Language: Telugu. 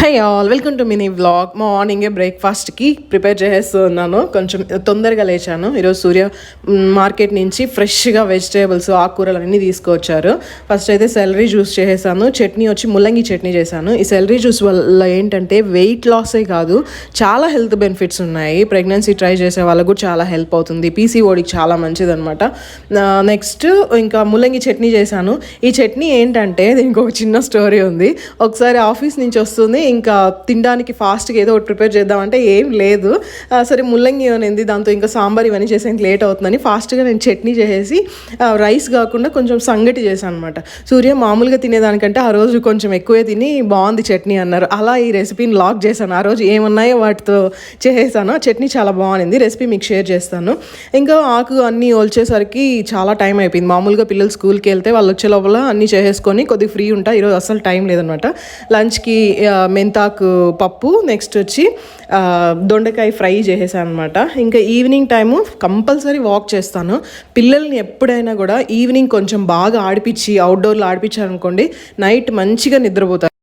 Hi all welcome to mini vlog మార్నింగే బ్రేక్ఫాస్ట్కి ప్రిపేర్ చేసేస్తున్నాను కొంచెం తొందరగా లేచాను. ఈరోజు సూర్య మార్కెట్ నుంచి ఫ్రెష్గా వెజిటేబుల్స్ ఆకుకూరలు అన్నీ తీసుకొచ్చారు. ఫస్ట్ అయితే సెలరీ జ్యూస్ చేసేసాను. చట్నీ వచ్చి ముల్లంగి చట్నీ చేశాను. ఈ సెలరీ జ్యూస్ వల్ల ఏంటంటే వెయిట్ లాసే కాదు చాలా హెల్త్ బెనిఫిట్స్ ఉన్నాయి. ప్రెగ్నెన్సీ ట్రై చేసే వాళ్ళకు కూడా చాలా హెల్ప్ అవుతుంది. పీసీఓడికి చాలా మంచిదనమాట నెక్స్ట్ ఇంకా ముల్లంగి చట్నీ చేశాను. ఈ చట్నీ ఏంటంటే దీనికి ఒక చిన్న స్టోరీ ఉంది. ఒకసారి ఆఫీస్ నుంచి వస్తుంది. ఇంకా తినడానికి ఫాస్ట్గా ఏదో ఒకటి ప్రిపేర్ చేద్దామంటే ఏం లేదు. సరే ముల్లంగి అనేది దాంతో ఇంకా సాంబార్ ఇవన్నీ చేసేందుకు లేట్ అవుతుందని ఫాస్ట్గా నేను చట్నీ చేసేసి రైస్ కాకుండా కొంచెం సంగటి చేశాను అనమాట సూర్య మామూలుగా తినేదానికంటే ఆ రోజు కొంచెం ఎక్కువే తిని బాగుంది చట్నీ అన్నారు. అలా ఈ రెసిపీని లాక్ చేశాను. ఆ రోజు ఏమున్నాయో వాటితో చేసేసాను. ఆ చట్నీ చాలా బాగుంది రెసిపీ మీకు షేర్ చేస్తాను. ఇంకా ఆకు అన్నీ వచ్చేసరికి చాలా టైం అయిపోయింది. మామూలుగా పిల్లలు స్కూల్కి వెళ్తే వాళ్ళు వచ్చే లోపల అన్నీ చేసేసుకొని కొద్దిగా ఫ్రీ ఉంటా. ఈరోజు అసలు టైం లేదనమాట లంచ్కి మెంతాకు పప్పు నెక్స్ట్ వచ్చి దొండకాయ ఫ్రై చేసేసాను అనమాట ఇంకా ఈవినింగ్ టైము కంపల్సరీ వాక్ చేస్తాను. పిల్లల్ని ఎప్పుడైనా కూడా ఈవినింగ్ కొంచెం బాగా ఆడిపించి అవుట్డోర్లో ఆడిపించారనుకోండి నైట్ మంచిగా నిద్రపోతారు.